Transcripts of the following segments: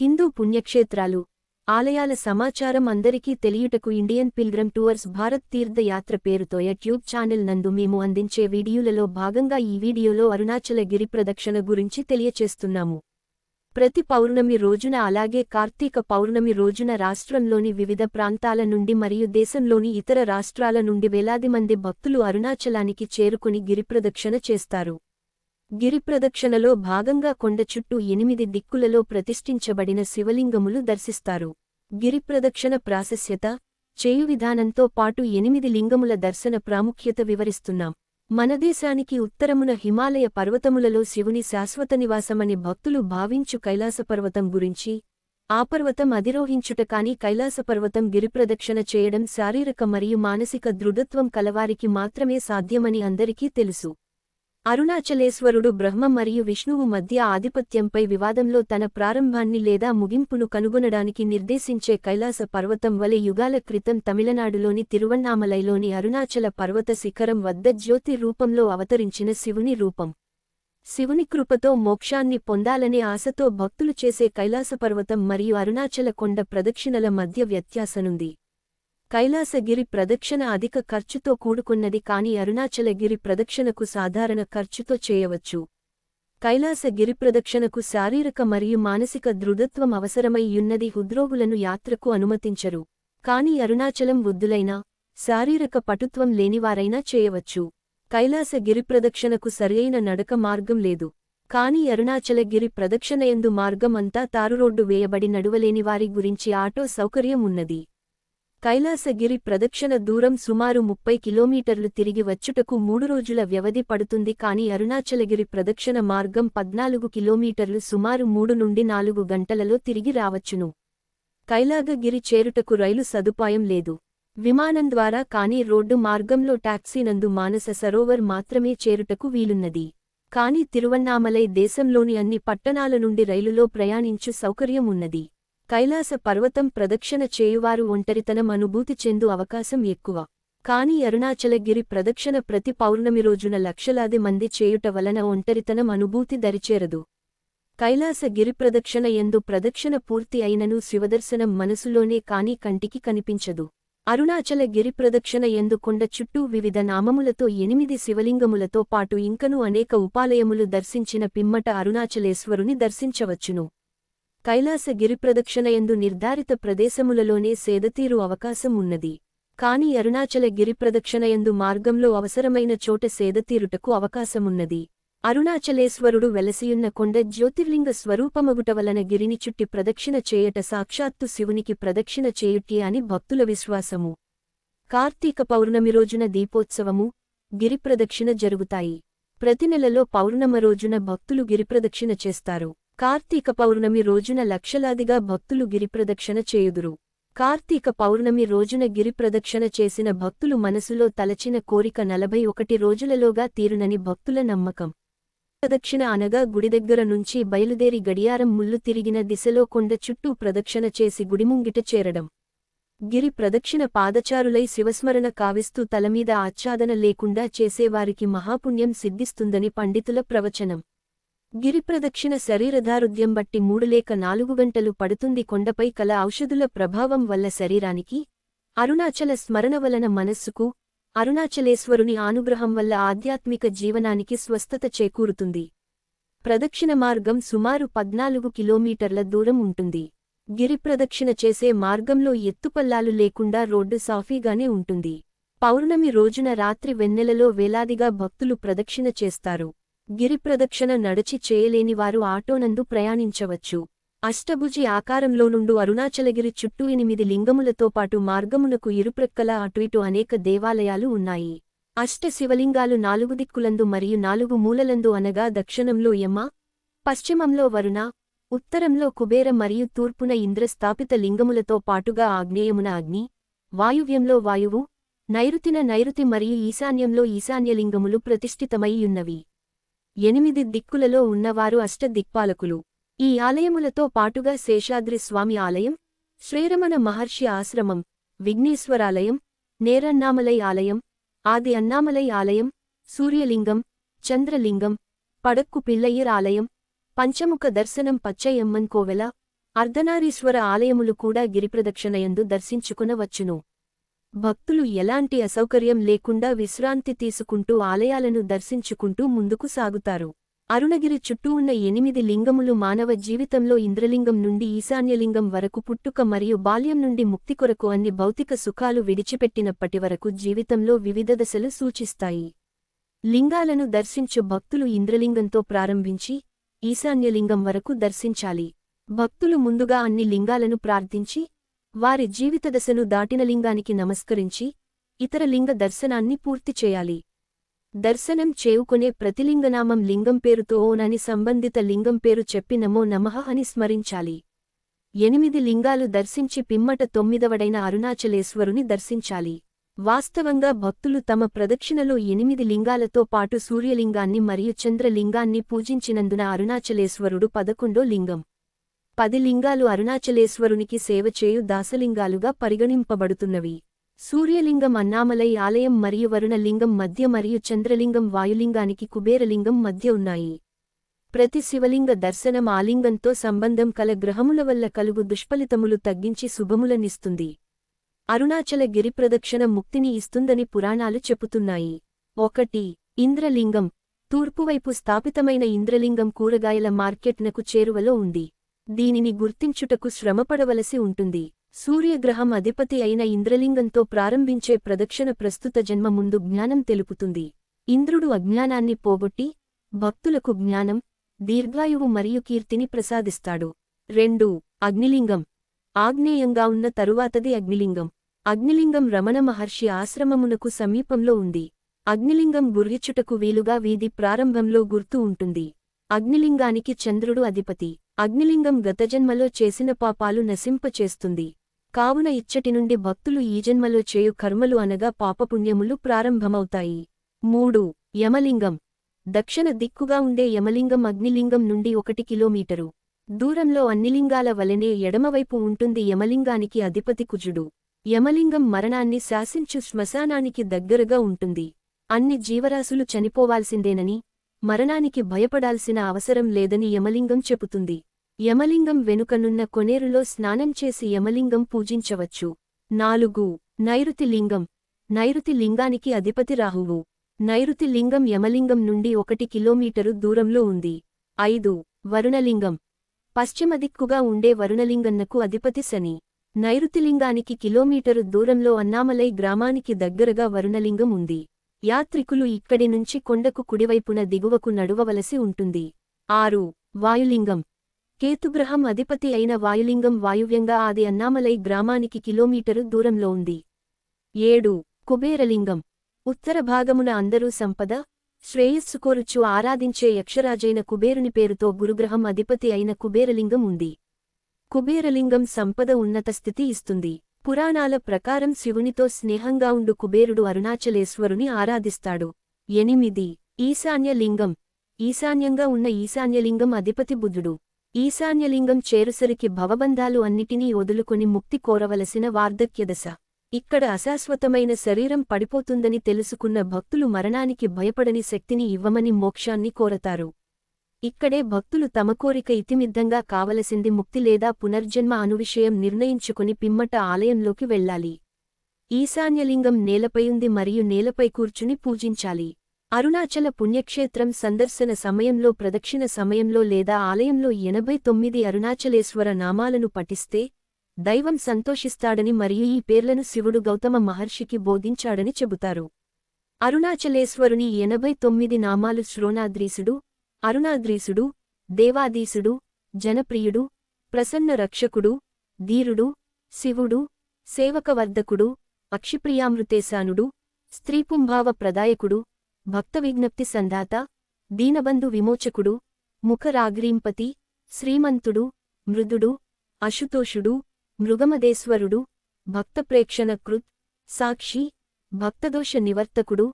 హిందూ పుణ్యక్షేత్రాలు. ఆలయాల సమాచారం అందరికీ తెలియుటకు ఇండియన్ పిల్గ్రమ్ టూర్స్ భారత్ తీర్థయాత్ర పేరుతో యూట్యూబ్ ఛానల్ నందు మేము అందించే వీడియోలలో భాగంగా ఈ వీడియోలో అరుణాచల గిరి ప్రదక్షిణ గురించి తెలియచేస్తున్నాము. ప్రతి పౌర్ణమి రోజున అలాగే కార్తీక పౌర్ణమి రోజున రాష్ట్రంలోని వివిధ ప్రాంతాల నుండి మరియు దేశంలోని ఇతర రాష్ట్రాల నుండి వేలాది మంది భక్తులు అరుణాచలానికి చేరుకుని గిరిప్రదక్షిణ చేస్తారు. గిరిప్రదక్షిణలో భాగంగా కొండ చుట్టూ ఎనిమిది దిక్కులలో ప్రతిష్ఠించబడిన శివలింగములు దర్శిస్తారు. గిరిప్రదక్షిణ ప్రాశస్యత చేయు విధానంతో పాటు ఎనిమిది లింగముల దర్శన ప్రాముఖ్యత వివరిస్తున్నాం. మన దేశానికి ఉత్తరమున హిమాలయ పర్వతములలో శివుని శాశ్వత నివాసమని భక్తులు భావించు కైలాసపర్వతం గురించి ఆ పర్వతం అధిరోహించుట కాని కైలాసపర్వతం గిరిప్రదక్షిణ చేయడం శారీరక మరియు మానసిక దృఢత్వం కలవారికి మాత్రమే సాధ్యమని అందరికీ తెలుసు. అరుణాచలేశ్వరుడు బ్రహ్మ మరియు విష్ణువు మధ్య ఆధిపత్యంపై వివాదంలో తన ప్రారంభాన్ని లేదా ముగింపును కనుగొనడానికి నిర్దేశించే కైలాస పర్వతం వలె యుగాల క్రితం తమిళనాడులోని తిరువన్నామలైలోని అరుణాచల పర్వత శిఖరం వద్ద జ్యోతి రూపంలో అవతరించిన శివుని రూపం. శివుని కృపతో మోక్షాన్ని పొందాలనే ఆశతో భక్తులు చేసే కైలాసపర్వతం మరియు అరుణాచల కొండ ప్రదక్షిణల మధ్య వ్యత్యాసనుంది. కైలాసగిరి ప్రదక్షిణ అధిక ఖర్చుతో కూడుకున్నది కాని అరుణాచలగిరి ప్రదక్షిణకు సాధారణ ఖర్చుతో చేయవచ్చు. కైలాసగిరి ప్రదక్షిణకు శారీరక మరియు మానసిక దృఢత్వం అవసరమై యున్నది హృద్రోగులను యాత్రకు అనుమతించరు. కాని అరుణాచలం వృద్ధులైనా శారీరక పటుత్వం లేనివారైనా చేయవచ్చు. కైలాసగిరి ప్రదక్షిణకు సరియైన నడక మార్గం లేదు. కాని అరుణాచలగిరి ప్రదక్షిణయందు మార్గం అంతా తారురోడ్డు వేయబడి నడువలేని వారి గురించి ఆటో సౌకర్యం ఉన్నది. కైలాసగిరి ప్రదక్షిణ దూరం సుమారు ముప్పై కిలోమీటర్లు తిరిగి వచ్చుటకు మూడు రోజుల వ్యవధి పడుతుంది కాని అరుణాచలగిరి ప్రదక్షిణ మార్గం పద్నాలుగు కిలోమీటర్లు సుమారు మూడు నుండి నాలుగు గంటలలో తిరిగి రావచ్చును. కైలాగగిరి చేరుటకు రైలు సదుపాయం లేదు. విమానం ద్వారా కాని రోడ్డు మార్గంలో టాక్సీనందు మానస సరోవర్ మాత్రమే చేరుటకు వీలున్నది. కాని తిరువన్నామలై దేశంలోని అన్ని పట్టణాల నుండి రైలులో ప్రయాణించు సౌకర్యం ఉన్నది కైలాస పర్వతం ప్రదక్షిణ చేయువారు ఒంటరితనం అనుభూతి చెందు అవకాశం ఎక్కువ. కాని అరుణాచలగిరి ప్రదక్షిణ ప్రతి పౌర్ణమి రోజున లక్షలాది మంది చేయుట వలన ఒంటరితనం అనుభూతి దరిచేరదు. కైలాస గిరి ప్రదక్షిణ ఎందు ప్రదక్షిణ పూర్తి అయినను శివదర్శనం మనసులోనే కాని కంటికి కనిపించదు. అరుణాచల గిరి ప్రదక్షిణ ఎందు కొండ చుట్టూ వివిధ నామములతో ఎనిమిది శివలింగములతో పాటు ఇంకను అనేక ఉపాలయములు దర్శించిన పిమ్మట అరుణాచలేశ్వరుని దర్శించవచ్చును. కైలాస గిరిప్రదక్షిణయందు నిర్ధారిత ప్రదేశములలోనే సేదతీరు అవకాశం ఉన్నది. కాని అరుణాచల గిరిప్రదక్షిణయందు మార్గంలో అవసరమైన చోట సేదతీరుటకు అవకాశమున్నది. అరుణాచలేశ్వరుడు వెలసియున్న కొండ జ్యోతిర్లింగ స్వరూపమగుట వలన గిరిని చుట్టి ప్రదక్షిణ చేయట సాక్షాత్తు శివునికి ప్రదక్షిణ చేయుటి అని భక్తుల విశ్వాసము. కార్తీక పౌర్ణమి రోజున దీపోత్సవము గిరిప్రదక్షిణ జరుగుతాయి. ప్రతి నెలలో పౌర్ణమ రోజున భక్తులు గిరిప్రదక్షిణ చేస్తారు. కార్తీక పౌర్ణమి రోజున లక్షలాదిగా భక్తులు గిరిప్రదక్షిణ చేయుదురు. కార్తీక పౌర్ణమి రోజున గిరిప్రదక్షిణ చేసిన భక్తులు మనసులో తలచిన కోరిక నలభై ఒకటి రోజులలోగా తీరునని భక్తుల నమ్మకం. ప్రదక్షిణ అనగా గుడి దగ్గర నుంచి బయలుదేరి గడియారం ముల్లు తిరిగిన దిశలో కొండ చుట్టూ ప్రదక్షిణ చేసి గుడిముంగిట చేరడం. గిరి ప్రదక్షిణ పాదచారులై శివస్మరణ కావిస్తూ తలమీద ఆచ్ఛాదన లేకుండా చేసేవారికి మహాపుణ్యం సిద్ధిస్తుందని పండితుల ప్రవచనం. గిరిప్రదక్షిణ శరీరధారుద్యం బట్టి మూడు లేక నాలుగు గంటలు పడుతుంది కొండపై కల ఔషధుల ప్రభావం వల్ల శరీరానికి అరుణాచల స్మరణ వలన మనస్సుకు అరుణాచలేశ్వరుని ఆనుగ్రహం వల్ల ఆధ్యాత్మిక జీవనానికి స్వస్థత చేకూరుతుంది. ప్రదక్షిణ మార్గం సుమారు పద్నాలుగు కిలోమీటర్ల దూరం ఉంటుంది. గిరిప్రదక్షిణ చేసే మార్గంలో ఎత్తుపల్లాలు లేకుండా రోడ్డు సాఫీగానే ఉంటుంది. పౌర్ణమి రోజున రాత్రి వెన్నెలలో వేలాదిగా భక్తులు ప్రదక్షిణ చేస్తారు. గిరిప్రదక్షిణ నడచి చేయలేనివారు ఆటోనందు ప్రయాణించవచ్చు. అష్టభుజి ఆకారంలో నుండు అరుణాచలగిరి చుట్టూ ఎనిమిది లింగములతో పాటు మార్గమునకు ఇరుప్రక్కల అటుఇటు అనేక దేవాలయాలు ఉన్నాయి. అష్ట శివలింగాలు నాలుగు దిక్కులందు మరియు నాలుగు మూలలందు అనగా దక్షిణంలో యమ పశ్చిమంలో వరుణ ఉత్తరంలో కుబేర మరియు తూర్పున ఇంద్రస్థాపిత లింగములతో పాటుగా ఆగ్నేయమున అగ్ని వాయువ్యంలో వాయువు నైరుతిన నైరుతి మరియు ఈశాన్యంలో ఈశాన్యలింగములు ప్రతిష్ఠితమయ్యున్నవి ఎనిమిది దిక్కులలో ఉన్నవారు అష్టదిక్పాలకులు. ఈ ఆలయములతో పాటుగా శేషాద్రి స్వామి ఆలయం శ్రీరమణ మహర్షి ఆశ్రమం విఘ్నేశ్వరాలయం నేరన్నామలై ఆలయం ఆది అన్నామలై ఆలయం సూర్యలింగం చంద్రలింగం పడక్కు పిల్లయ్యర్ ఆలయం పంచముఖ దర్శనం పచ్చయమ్మన్ కోవెల అర్ధనారీశ్వర ఆలయములు కూడా గిరిప్రదక్షిణయందు దర్శించుకునవచ్చును. భక్తులు ఎలాంటి అసౌకర్యం లేకుండా విశ్రాంతి తీసుకుంటూ ఆలయాలను దర్శించుకుంటూ ముందుకు సాగుతారు. అరుణగిరి చుట్టూ ఉన్న ఎనిమిది లింగములు మానవ జీవితంలో ఇంద్రలింగం నుండి ఈశాన్యలింగం వరకు పుట్టుక మరియు బాల్యం నుండి ముక్తి కొరకు అన్ని భౌతిక సుఖాలు విడిచిపెట్టినప్పటి వరకు జీవితంలో వివిధ దశలు సూచిస్తాయి. లింగాలను దర్శించు భక్తులు ఇంద్రలింగంతో ప్రారంభించి ఈశాన్యలింగం వరకు దర్శించాలి. భక్తులు ముందుగా అన్ని లింగాలను ప్రార్థించి వారి జీవితదశను దాటిన లింగానికి నమస్కరించి ఇతర లింగ దర్శనాన్ని పూర్తి చేయాలి. దర్శనం చేయుకునే ప్రతిలింగనామం లింగం పేరుతో ఓనని సంబంధిత లింగం పేరు చెప్పి నమో నమః అని స్మరించాలి. ఎనిమిది లింగాలు దర్శించి పిమ్మట తొమ్మిదవడైన అరుణాచలేశ్వరుని దర్శించాలి. వాస్తవంగా భక్తులు తమ ప్రదక్షిణలో ఎనిమిది లింగాలతో పాటు సూర్యలింగాన్ని మరియు చంద్రలింగాన్ని పూజించినందున అరుణాచలేశ్వరుడు పదకొండో లింగం. పది లింగాలు అరుణాచలేశ్వరునికి సేవ చేయు దాసలింగాలుగా పరిగణింపబడుతున్నవి. సూర్యలింగం అన్నామలై ఆలయం మరియు వరుణలింగం మధ్య మరియు చంద్రలింగం వాయులింగానికి కుబేరలింగం మధ్య ఉన్నాయి. ప్రతి శివలింగ దర్శనం ఆలింగంతో సంబంధం కల గ్రహముల వల్ల కలుగు దుష్ఫలితములు తగ్గించి శుభములనిస్తుంది అరుణాచల గిరి ప్రదక్షిణ ముక్తిని ఇస్తుందని పురాణాలు చెప్పుతున్నాయి ఒకటి ఇంద్రలింగం. తూర్పువైపు స్థాపితమైన ఇంద్రలింగం కూరగాయల మార్కెట్నకు చేరువలో ఉంది. దీనిని గుర్తించుటకు శ్రమపడవలసి ఉంటుంది. సూర్యగ్రహం అధిపతి అయిన ఇంద్రలింగంతో ప్రారంభించే ప్రదక్షిణ ప్రస్తుత జన్మ ముందు జ్ఞానం తెలుపుతుంది. ఇంద్రుడు అజ్ఞానాన్ని పోగొట్టి భక్తులకు జ్ఞానం దీర్ఘాయువు మరియు కీర్తిని ప్రసాదిస్తాడు. రెండు అగ్నిలింగం. ఆగ్నేయంగా ఉన్న తరువాతది అగ్నిలింగం. అగ్నిలింగం రమణ మహర్షి ఆశ్రమమునకు సమీపంలో ఉంది. అగ్నిలింగం గుర్రిచుటకు వీలుగా వీధి ప్రారంభంలో గుర్తు ఉంటుంది. అగ్నిలింగానికి చంద్రుడు అధిపతి. అగ్నిలింగం గతజన్మలో చేసిన పాపాలు నశింపచేస్తుంది. కావున ఇచ్చటి నుండి భక్తులు ఈ జన్మలో చేయు కర్మలు అనగా పాపపుణ్యములు ప్రారంభమవుతాయి. మూడు. యమలింగం. దక్షిణ దిక్కుగా ఉండే యమలింగం అగ్నిలింగం నుండి ఒకటి కిలోమీటరు. దూరంలో అన్నిలింగాల వలెనే ఎడమవైపు ఉంటుంది యమలింగానికి అధిపతి కుజుడు. యమలింగం మరణాన్ని శాసించు శ్మశానానికి దగ్గరగా ఉంటుంది. అన్ని జీవరాశులు చనిపోవాల్సిందేనని మరణానికి భయపడాల్సిన అవసరం లేదని యమలింగం చెబుతుంది. యమలింగం వెనుకనున్న కొనేరులో స్నానం చేసి యమలింగం పూజించవచ్చు. నాలుగు. నైరుతి లింగం. నైరుతి లింగానికి అధిపతి రాహువు. నైరుతి లింగం యమలింగం నుండి ఒకటి కిలోమీటరు దూరంలో ఉంది. ఐదు. వరుణలింగం. పశ్చిమ దిక్కుగా ఉండే వరుణలింగన్నకు అధిపతి శని. నైరుతిలింగానికి కిలోమీటరు దూరంలో అన్నామలై గ్రామానికి దగ్గరగా వరుణలింగం ఉంది. యాత్రికులు ఇక్కడి నుంచి కొండకు కుడివైపున దిగువకు నడువవలసి ఉంటుంది. ఆరు. వాయులింగం. కేతుగ్రహం అధిపతి అయిన వాయులింగం వాయువ్యంగా ఆది అన్నామలై గ్రామానికి కిలోమీటరు దూరంలో ఉంది. ఏడు. కుబేరలింగం. ఉత్తర భాగమున అందరూ సంపద శ్రేయస్సు కోరుచు ఆరాధించే యక్షరాజైన కుబేరుని పేరుతో గురుగ్రహం అధిపతి అయిన కుబేరలింగం ఉంది. కుబేరలింగం సంపద ఉన్నత స్థితి ఇస్తుంది. పురాణాల ప్రకారం శివునితో స్నేహంగా ఉండు కుబేరుడు అరుణాచలేశ్వరుని ఆరాధిస్తాడు. ఎనిమిది. ఈశాన్యలింగం. ఈశాన్యంగా ఉన్న ఈశాన్యలింగం అధిపతి బుద్ధుడు ఈశాన్యలింగం చేరుసరికి భవబంధాలు అన్నిటినీ వదులుకొని ముక్తి కోరవలసిన వార్ధక్యదశ. ఇక్కడ అశాశ్వతమైన శరీరం పడిపోతుందని తెలుసుకున్న భక్తులు మరణానికి భయపడని శక్తిని ఇవ్వమని మోక్షాన్ని కోరతారు. ఇక్కడే భక్తులు తమ కోరిక ఇతిమిద్దంగా కావలసింది ముక్తి లేదా పునర్జన్మ అనువిషయం నిర్ణయించుకుని పిమ్మట ఆలయంలోకి వెళ్ళాలి. ఈశాన్యలింగం నేలపైయుంది మరియు నేలపై కూర్చుని పూజించాలి. అరుణాచల పుణ్యక్షేత్రం సందర్శన సమయంలో ప్రదక్షిణ సమయంలో లేదా ఆలయంలో ఎనభై తొమ్మిది అరుణాచలేశ్వర నామాలను పఠిస్తే దైవం సంతోషిస్తాడని మరియు ఈ పేర్లను శివుడు గౌతమ మహర్షికి బోధించాడని చెబుతారు. అరుణాచలేశ్వరుని ఎనభై తొమ్మిది నామాలు శ్రోణాద్రీసుడు అరుణాద్రీసుడు దేవాదీసుడు జనప్రియుడు ప్రసన్న రక్షకుడు ధీరుడు శివుడు సేవకవర్ధకుడు అక్షిప్రియామృతేశానుడు స్త్రీపుంభావ ప్రదాయకుడు భక్తవిజ్ఞప్తి సంధాత దీనబంధు విమోచకుడు ముఖరాగ్రీంపతి శ్రీమంతుడు మృదుడు అశుతోషుడు మృగమదేశ్వరుడు భక్తప్రేక్షణకృత్ సాక్షి భక్తదోష నివర్తకుడు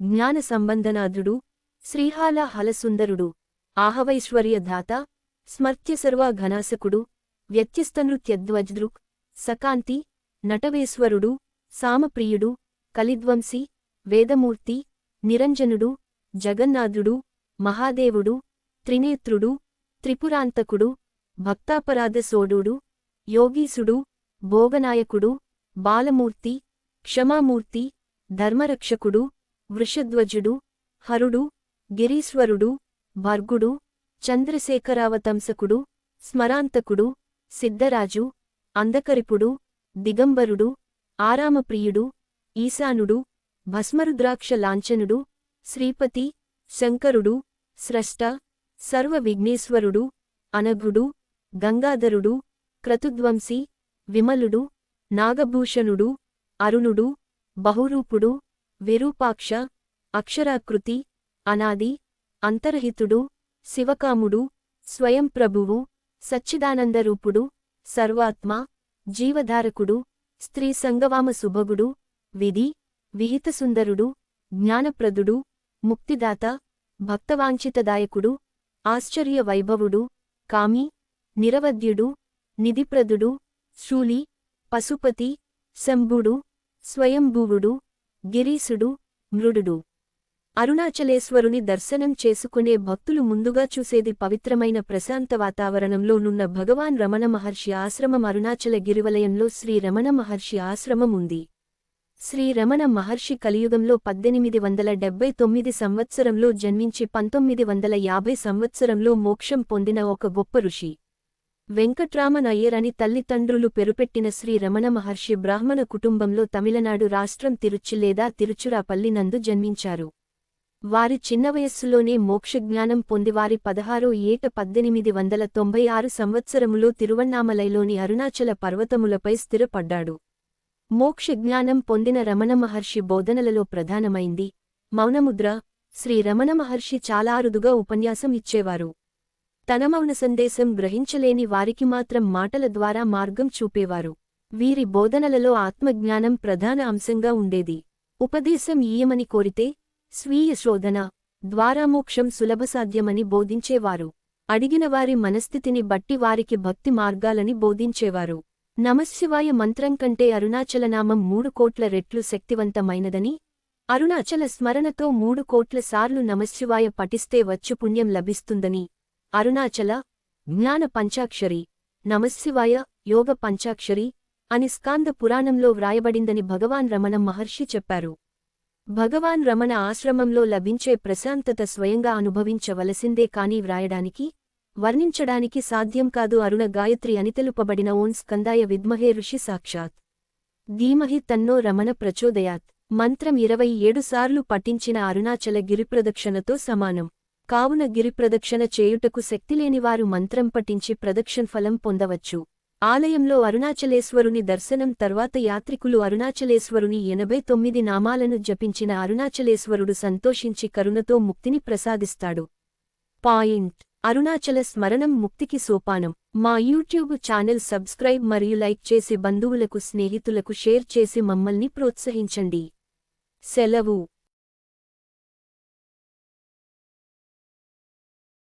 జ్ఞాన సంబంధనాథుడు శ్రీహాల హలసుందరుడు ఆహవైశ్వర్యధాత స్మర్త్యసర్వా ఘనాసకుడు వ్యత్యస్తనృత్యధ్వజ్దృక్ సకాంతి నటవేశ్వరుడు సామప్రియుడు కలిద్వంసి వేదమూర్తి నిరంజనుడు జగన్నాథుడు మహాదేవుడు త్రినేత్రుడు త్రిపురాంతకుడు భక్తాపరాధ సోడుడు యోగీసుడు భోగనాయకుడు బాలమూర్తి క్షమామూర్తి ధర్మరక్షకుడు వృషధ్వజుడు హరుడు గిరీశ్వరుడు భర్గుడు చంద్రశేఖరావతంసకుడు స్మరాంతకుడు సిద్ధరాజు అందకరిపుడు దిగంబరుడు ఆరామప్రియుడు ఈశానుడు భస్మరుద్రాక్ష లాంఛనుడు శ్రీపతి శంకరుడు స్రష్ట సర్వ విఘ్నేశ్వరుడు అనఘుడు గంగాధరుడు క్రతుధ్వంసి విమలుడు నాగభూషణుడు అరుణుడు బహురూపుడు విరూపాక్ష అక్షరాకృతి అనాది అంతర్హితుడు శివకాముడు స్వయం ప్రభువు సచ్చిదానందరూపుడు సర్వాత్మ జీవధారకుడు స్త్రీ సంగవామ సుభగుడు విధి విహితసుందరుడు జ్ఞానప్రదుడు ముక్తిదాత భక్తవాంఛితదాయకుడు ఆశ్చర్య వైభవుడు కామి నిరవద్యుడు నిధిప్రదుడు శూలి పశుపతి శంభుడు స్వయంభువుడు గిరీసుడు మృడుడు. అరుణాచలేశ్వరుని దర్శనం చేసుకునే భక్తులు ముందుగా చూసేది పవిత్రమైన ప్రశాంత వాతావరణంలో నున్న భగవాన్ రమణ మహర్షి ఆశ్రమం అరుణాచల గిరివలయంలో శ్రీ రమణ మహర్షి ఆశ్రమం ఉంది. శ్రీ రమణ మహర్షి కలియుగంలో పద్దెనిమిది వందల డెబ్బై తొమ్మిది సంవత్సరంలో జన్మించి పంతొమ్మిది వందల యాభై సంవత్సరంలో మోక్షం పొందిన ఒక గొప్ప ఋషి. వెంకట్రామన్ అయ్యర్ అని తల్లిదండ్రులు పెరుపెట్టిన శ్రీ రమణ మహర్షి బ్రాహ్మణ కుటుంబంలో తమిళనాడు రాష్ట్రం తిరుచి లేదా తిరుచురాపల్లి నందు జన్మించారు. వారి చిన్న వయస్సులోనే మోక్షజ్ఞానం పొందివారి పదహారో ఏట పద్దెనిమిది వందల తొంభై ఆరు సంవత్సరములో తిరువన్నామలైలోని అరుణాచల పర్వతములపై స్థిరపడ్డాడు. మోక్షజ్ఞానం పొందిన రమణ మహర్షి బోధనలలో ప్రధానమైంది. మౌనముద్ర శ్రీ రమణ మహర్షి చాలా అరుదుగా ఉపన్యాసం ఇచ్చేవారు. తన మౌన సందేశం గ్రహించలేని వారికి మాత్రం మాటల ద్వారా మార్గం చూపేవారు. వీరి బోధనలలో ఆత్మజ్ఞానం ప్రధాన అంశంగా ఉండేది. ఉపదేశం ఈయమని కోరితే స్వీయ శోధన ద్వారా మోక్షం సులభసాధ్యమని బోధించేవారు. అడిగిన వారి మనస్థితిని బట్టి వారికి భక్తి మార్గాలని బోధించేవారు. నమశివాయ మంత్రం కంటే అరుణాచలనామం మూడు కోట్ల రెట్లు శక్తివంతమైనదని అరుణాచల స్మరణతో మూడు కోట్ల సార్లు నమశివాయ పఠిస్తే వచ్చు పుణ్యం లభిస్తుందని. అరుణాచల జ్ఞాన పంచాక్షరి నమశివాయ యోగ పంచాక్షరి అని స్కాంద పురాణంలో వ్రాయబడిందని భగవాన్ రమణ మహర్షి చెప్పారు. భగవాన్ రమణ ఆశ్రమంలో లభించే ప్రశాంతత స్వయంగా అనుభవించవలసిందే కాని వ్రాయడానికి వర్ణించడానికి సాధ్యం కాదు అరుణ గాయత్రి అని తెలుపబడిన ఓం స్కందాయ విద్మహే ఋషి సాక్షాత్. ధీమహి తన్నో రమణ ప్రచోదయాత్. మంత్రం ఇరవై ఏడు సార్లు పఠించిన అరుణాచల గిరిప్రదక్షిణతో సమానం. కావున గిరిప్రదక్షిణ చేయుటకు శక్తిలేనివారు మంత్రం పఠించి ప్రదక్షిణ ఫలం పొందవచ్చు. ఆలయంలో అరుణాచలేశ్వరుని దర్శనం తర్వాత యాత్రికులు అరుణాచలేశ్వరుని ఎనభై తొమ్మిది నామాలను జపించిన అరుణాచలేశ్వరుడు సంతోషించి కరుణతో ముక్తిని ప్రసాదిస్తాడు. పాయింట్. అరుణాచల స్మరణం ముక్తికి సోపానం. మా యూట్యూబ్ ఛానల్ సబ్స్క్రైబ్ మరియు లైక్ చేసి బంధువులకు స్నేహితులకు షేర్ చేసి మమ్మల్ని ప్రోత్సహించండి. సెలవు.